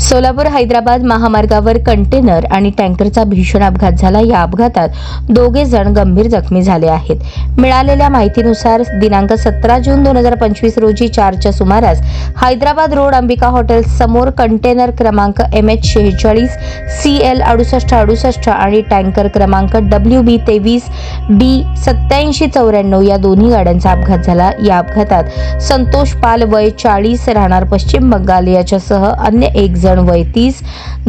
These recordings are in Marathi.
सोलापूर हैदराबाद महामार्गावर कंटेनर आणि टँकरचा भीषण अपघात झाला. या अपघातात दोघे जण गंभीर जखमी झाले आहेत. मिळालेल्या माहितीनुसार दिनांक सतरा जून दोन हजार पंचवीस रोजी चारच्या सुमारास हैदराबाद रोड अंबिका हॉटेल समोर कंटेनर क्रमांक एम एच शेहेचाळीस सी एल अडुसष्ट अडुसष्ट आणि टँकर क्रमांक डब्ल्यू बी तेवीस डी सत्याऐंशी चौऱ्याण्णव या दोन्ही गाड्यांचा अपघात झाला. या अपघातात संतोष पाल वय चाळीस राहणार पश्चिम बंगाल याच्यासह अन्य एक जण वय तीस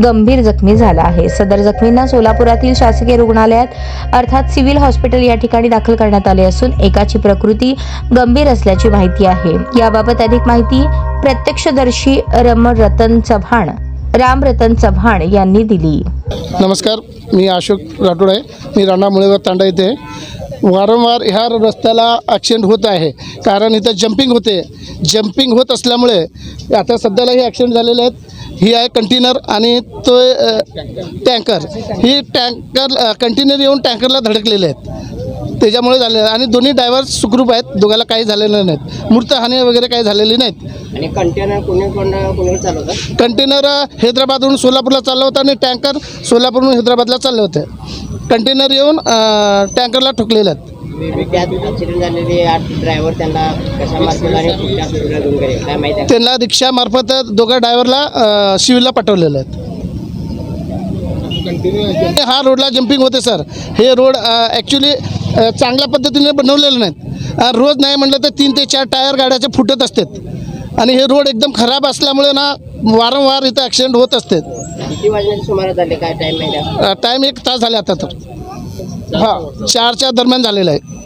गंभीर जखमी झाला आहे. सदर जखमींना सोलापुरातील शासकीय रुग्णालयात अर्थात सिव्हिल हॉस्पिटल या ठिकाणी दाखल करण्यात आले असून एकाची प्रकृती गंभीर असल्याची माहिती आहे. याबाबत अधिक माहिती प्रत्यक्षदर्शी रम रतन चव्हाण राम रतन चव्हाण यांनी दिली. नमस्कार मी अशोक राठोड आहे. मी राणा मुळेवर तांडा येथे वारंवार ह्या रस्त्याला ॲक्सिडेंट होत आहे. कारण इथं जम्पिंग होते. जम्पिंग होत असल्यामुळे आता सध्याला हे ॲक्सिडेंट झालेले आहेत. ही आहे कंटेनर आणि तो टँकर. ही टँकर कंटेनर येऊन टँकरला धडकलेले आहेत. त्याच्यामुळे झाले आणि दोन्ही ड्रायव्हर सुखरूप आहेत. दोघाला काही झालेलं नाहीत. मूर्तहानी वगैरे काही झालेली नाहीत. आणि कंटेनर कोणी कोण कोणी चालवतं? कंटेनर हैदराबादहून सोलापूरला चाललं होतं आणि टँकर सोलापूरहून हैदराबादला चालले होते. कंटेनर येऊन टँकरला ठोकलेले आहेत. त्यात ॲक्सिडेंट झालेले आठ ड्रायव्हर त्यांना कशा मार्फत आणि कुठल्या हॉस्पिटलला घेऊन गेले काय माहिती आहे? त्यांना रिक्षामार्फत दोघा ड्रायव्हरला सिव्हिलला पाठवलेलं आहेत हा रोडला जम्पिंग होते सर हे रोड ॲक्च्युली चांगल्या पद्धतीने बनवलेले नाहीत. रोज नाही म्हटलं तर तीन ते चार टायर गाड्याचे फुटत असतात. आणि हे रोड एकदम खराब असल्यामुळे ना वारंवार इथं ॲक्सिडेंट होत असतात. किती वाजण्याच्या सुमारास झाले काय टाईम माहिती टाईम एक तास झाले आता तर. हा चारच्या दरम्यान झालेलं आहे.